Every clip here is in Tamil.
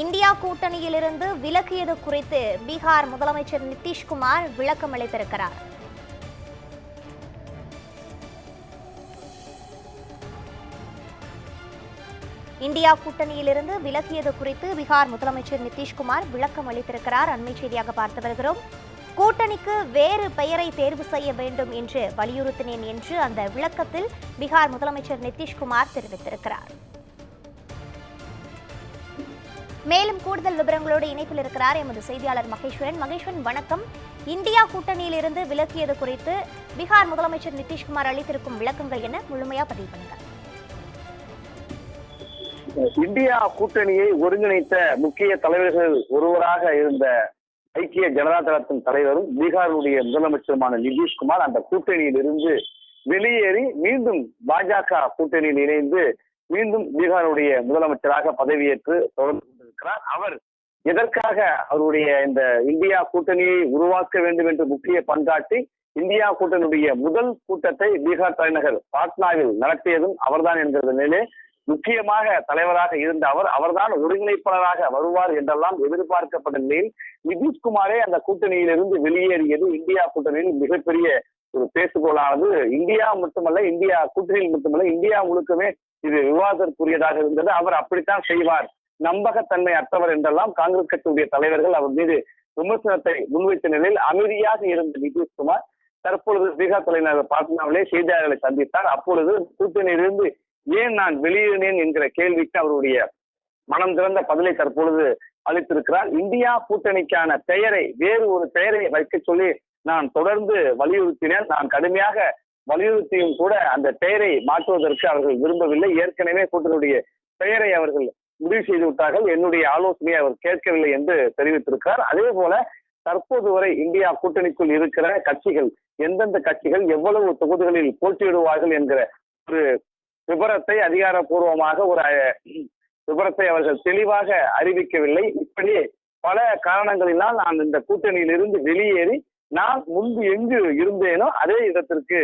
இந்தியா கூட்டணியிலிருந்து விலகியது குறித்து பீகார் முதலமைச்சர் நிதிஷ்குமார் விளக்கம் அளித்திருக்கிறார். இந்தியா கூட்டணியிலிருந்து விலகியது குறித்து பீகார் முதலமைச்சர் நிதிஷ்குமார் விளக்கம் அளித்திருக்கிறார். அண்மை செய்தியாக பார்த்து வருகிறோம். கூட்டணிக்கு வேறு பெயரை தேர்வு செய்ய வேண்டும் என்று வலியுறுத்தினேன் என்று அந்த விளக்கத்தில் பீகார் முதலமைச்சர் நிதிஷ்குமார் தெரிவித்திருக்கிறார். மேலும் கூடுதல் விவரங்களோடு இணைப்பில் இருக்கிறார் எமது செய்தியாளர் மகேஸ்வரன். மகேஸ்வரன் வணக்கம். இந்தியா கூட்டணியிலிருந்து விலக்கியது குறித்து பீகார் முதலமைச்சர் நிதிஷ்குமார் அளித்திருக்கும் விளக்கங்கள் என முழுமையா பதிவு பண்ணுங்கள் இந்தியா கூட்டணியை ஒருங்கிணைத்த முக்கிய தலைவர்கள் ஒருவராக இருந்த ஐக்கிய ஜனதா தளத்தின் தலைவரும் பீகாருடைய முதலமைச்சருமான நிதிஷ்குமார் அந்த கூட்டணியில் இருந்து வெளியேறி மீண்டும் பாஜக கூட்டணியில் இணைந்து மீண்டும் பீகாருடைய முதலமைச்சராக பதவியேற்று தொடர்ந்து இருக்கிறார். அவர் எதற்காக அவருடைய இந்த இந்தியா கூட்டணியை உருவாக்க வேண்டும் என்று முக்கிய பங்காற்றி இந்தியா கூட்டணியுடைய முதல் கூட்டத்தை பீகார் தலைநகர் பாட்னாவில் நடத்தியதும் அவர்தான் என்கிற நிலையிலே முக்கியமாக தலைவராக இருந்த அவர் அவர்தான் ஒருங்கிணைப்பாளராக வருவார் என்றெல்லாம் எதிர்பார்க்கப்பட்ட நிலையில் நிதிஷ்குமாரே அந்த கூட்டணியிலிருந்து வெளியேறியது இந்தியா கூட்டணியில் மிகப்பெரிய ஒரு பேசுகோளானது. இந்தியா மட்டுமல்ல இந்தியா கூட்டணியில் மட்டுமல்ல இந்தியா முழுக்கமே இது விவாதத்திற்குரியதாக இருந்தது. அவர் அப்படித்தான் செய்வார். நம்பகத்தன்மை அற்றவர் என்றெல்லாம் காங்கிரஸ் கட்சியுடைய தலைவர்கள் அவர் மீது விமர்சனத்தை முன்வைத்த நிலையில் அமைதியாக இருந்த நிதிஷ்குமார் தற்பொழுது பீகார் தலைநகர் பாட்னாவிலே செய்தியாளர்களை சந்தித்தார். அப்பொழுது கூட்டணியிலிருந்து ஏன் நான் வெளியேறினேன் என்கிற கேள்விக்கு அவருடைய மனம் திறந்த பதிலை தற்பொழுது அளித்திருக்கிறார். இந்தியா கூட்டணிக்கான பெயரை வேறு ஒரு பெயரை வைக்க சொல்லி நான் தொடர்ந்து வலியுறுத்தினேன். நான் கடுமையாக வலியுறுத்தியும் கூட அந்த பெயரை மாற்றுவதற்கு அவர்கள் விரும்பவில்லை. ஏற்கனவே கூட்டணியுடைய பெயரை அவர்கள் முடிவு செய்து விட்டார்கள். என்னுடைய ஆலோசனையை அவர் கேட்கவில்லை என்று தெரிவித்திருக்கிறார். அதே போல தற்போது வரை இந்தியா கூட்டணிக்குள் இருக்கிற கட்சிகள் எந்தெந்த கட்சிகள் எவ்வளவு தொகுதிகளில் போட்டியிடுவார்கள் என்கிற ஒரு விபரத்தை அதிகாரப்பூர்வமாக ஒரு விபரத்தை அவர்கள் தெளிவாக அறிவிக்கவில்லை. இப்படி பல காரணங்களினால் நான் இந்த கூட்டணியில் இருந்து வெளியேறி நான் முன்பு எங்கு இருந்தேனோ அதே இடத்திற்கு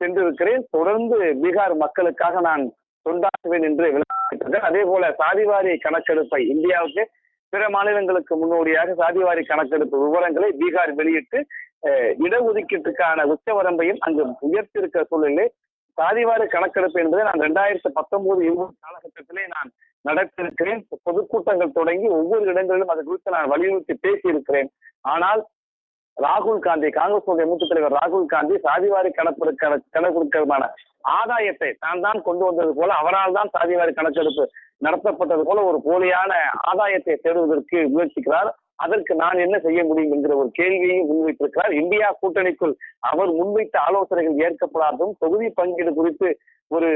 சென்றிருக்கிறேன். தொடர்ந்து பீகார் மக்களுக்காக நான் தொண்டாற்றுவேன் என்று விளக்கியிருக்கிறார் அதே போல சாதிவாரி கணக்கெடுப்பை இந்தியாவுக்கு பிற மாநிலங்களுக்கு முன்னோடியாக சாதிவாரி கணக்கெடுப்பு விவரங்களை பீகார் வெளியிட்டு அஹ், இடஒதுக்கீட்டுக்கான உச்சவரம்பையும் அங்கு உயர்த்தியிருக்கிற சூழலில் சாதிவாரி கணக்கெடுப்பு என்பதை நான் ரெண்டாயிரத்தி பத்தொன்பது இருபது காலகட்டத்திலே நான் நடத்திருக்கிறேன் பொதுக்கூட்டங்கள் தொடங்கி ஒவ்வொரு இடங்களிலும் அது குறித்து நான் வலியுறுத்தி பேசியிருக்கிறேன். ஆனால் ராகுல் காந்தி காங்கிரஸ் மூத்த தலைவர் ராகுல் காந்தி சாதிவாரி கணக்கெடுக்க கணக்கெடுக்கிறதுமான ஆதாயத்தை தான் தான் கொண்டு வந்தது போல அவரால் தான் சாதிவாரி கணக்கெடுப்பு நடத்தப்பட்டது போல ஒரு போலியான ஆதாயத்தை தேடுவதற்கு முயற்சிக்கிறார். அதற்கு நான் என்ன செய்ய முடியும் என்கிற ஒரு கேள்வியையும் முன்வைத்திருக்கிறார். இந்தியா கூட்டணிக்குள் அவர் முன்வைத்த ஆலோசனைகள் ஏற்கப்படாததும் தொகுதி பங்கீடு குறித்து ஒரு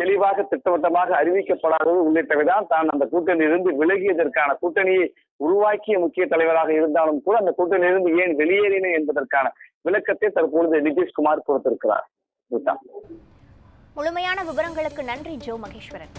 தெளிவாக திட்டவட்டமாக அறிவிக்கப்படாதது உள்ளிட்டவைதான் தான் அந்த கூட்டணியிலிருந்து விலகியதற்கான கூட்டணியை உருவாக்கிய முக்கிய தலைவராக இருந்தாலும் கூட அந்த கூட்டணியிலிருந்து ஏன் வெளியேறின என்பதற்கான விளக்கத்தை தற்பொழுது நிதிஷ்குமார் கொடுத்திருக்கிறார். முழுமையான விவரங்களுக்கு நன்றி ஜோ மகேஸ்வரன்.